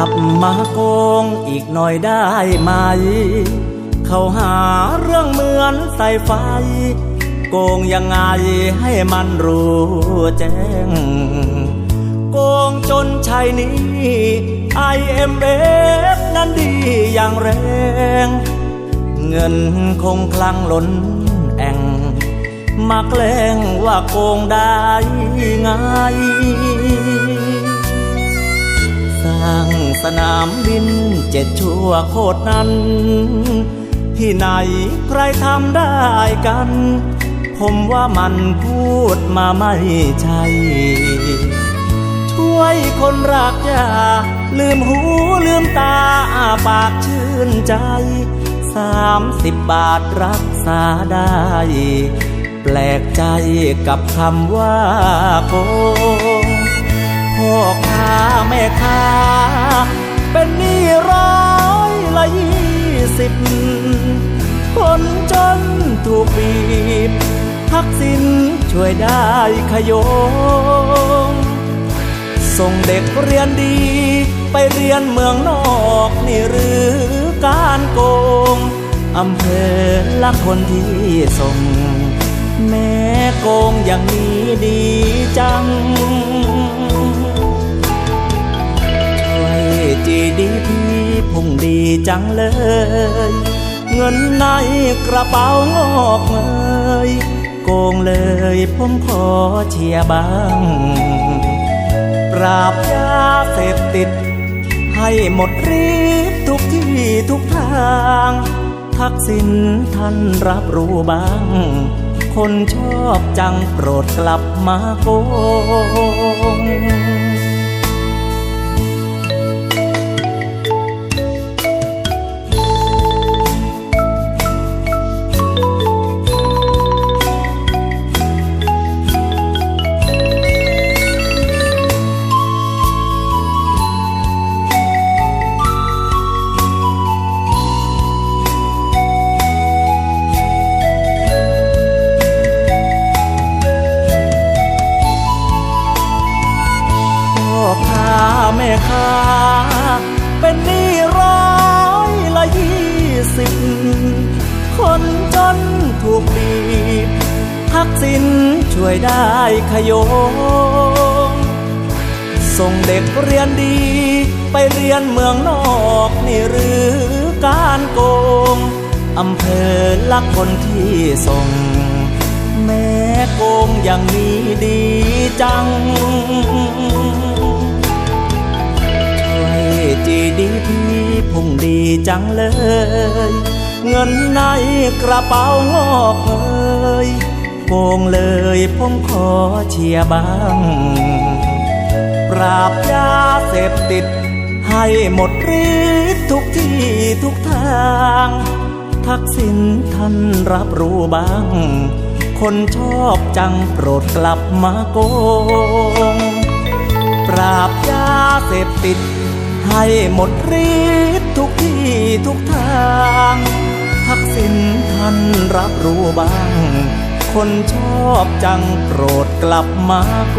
ลับมาโกงอีกหน่อยได้ไหม เขาหาเรื่องเหมือนใส่ไฟ โกงยังไงให้มันรู้แจ้ง โกงจนชายนี้ IMF นั้นดีอย่างแรง เงินคงคลังล้นแองมาแกล้งว่าโกงได้ง่ สนามบินเจ็ดชั่วโคตรนั้น ที่ไหนใครทำได้กัน ผมว่ามันพูดมาไม่ใช่ช่วยคนรักยาลืมหูลืมตาอาปากชื่นใจสามสิบบาทรักษาได้ แปลกใจกับคำว่าโกงพ่อค้าแม่ค้า สิบคนจนถูกบีบทักสินช่วยได้ขยงส่งเด็กเรียนดี ไปเรียนเมืองนอกนี่หรือการโกงอำเภอละคนที่ส่ง แม่โกงอย่างนี้ดีจังช่วยจีดีพี พุ่งดีจังเลย เงินในกระเป๋างอกเงยโกงเลยผมขอเชียร์บ้าง ปราบยาเสพติด ให้หมดฤทธิ์ทุกที่ทุกทาง ทักษิณท่านรับรู้บ้าง คนชอบจังโปรดกลับมาโกง นช่วยได้ขยงส่งเด็กเรียนดี ไปเรียนเมืองนอกนี่หรือการโกงอำเภอละคนที่ส่ง แม่โกงอย่างนี้ดีจังช่วยจีดีพีพุ่งดีจังเลย เงินในกระเป๋างอกเอย โกงเลยผมขอเชียร์บ้าง ปราบยาเสพติด ให้หมดฤทธิ์ทุกที่ทุกทาง ทักษิณท่านรับรู้บ้าง คนชอบจังโปรดกลับมาโกง ปราบยาเสพติด ให้หมดฤทธิ์ทุกที่ทุกทาง ทักษิณท่านรับรู้บ้าง คนชอบจังโปรดกลับมาโก